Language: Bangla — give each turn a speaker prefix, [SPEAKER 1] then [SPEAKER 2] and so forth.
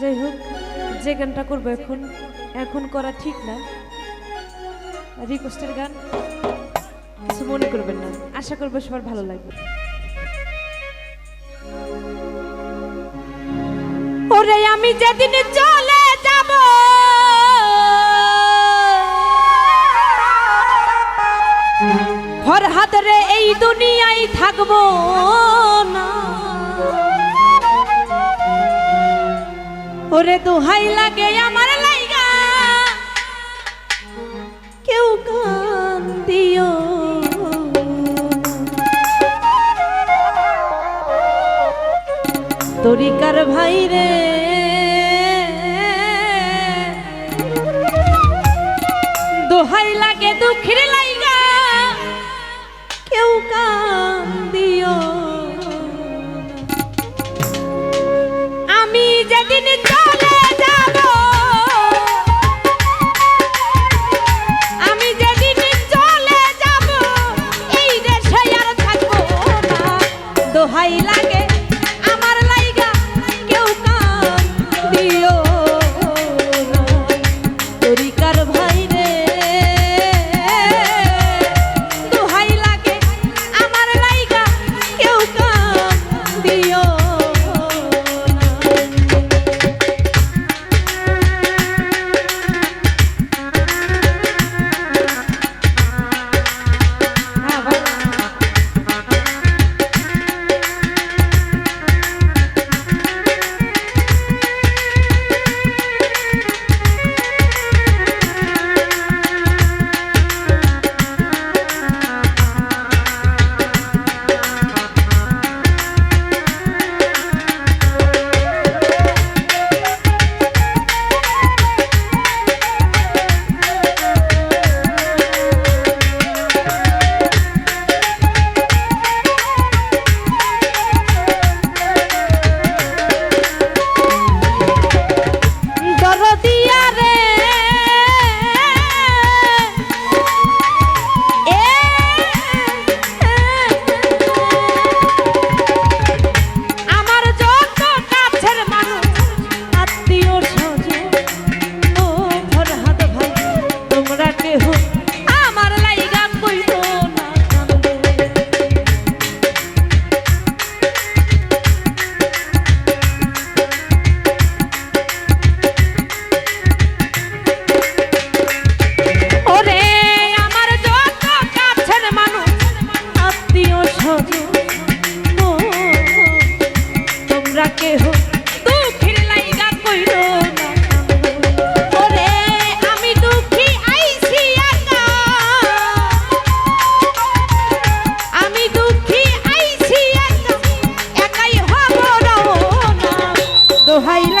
[SPEAKER 1] যাই হোক যে গানটা করব এখন এখন করা ঠিক না। রিকোয়েস্টের গান কিছু মনে করবেন না। আশা করব সবার ভালো লাগবে। ওরে আমি যেদিন চলে যাব ভর হাতরে এই দুনিয়ায় থাকব না। ওরে দুহাই লাগে আমার লাইগা। কেউ কান দিও। তরিকার ভাই রে দোহাই লাগে দুঃখের লাগে Dios. Ohio.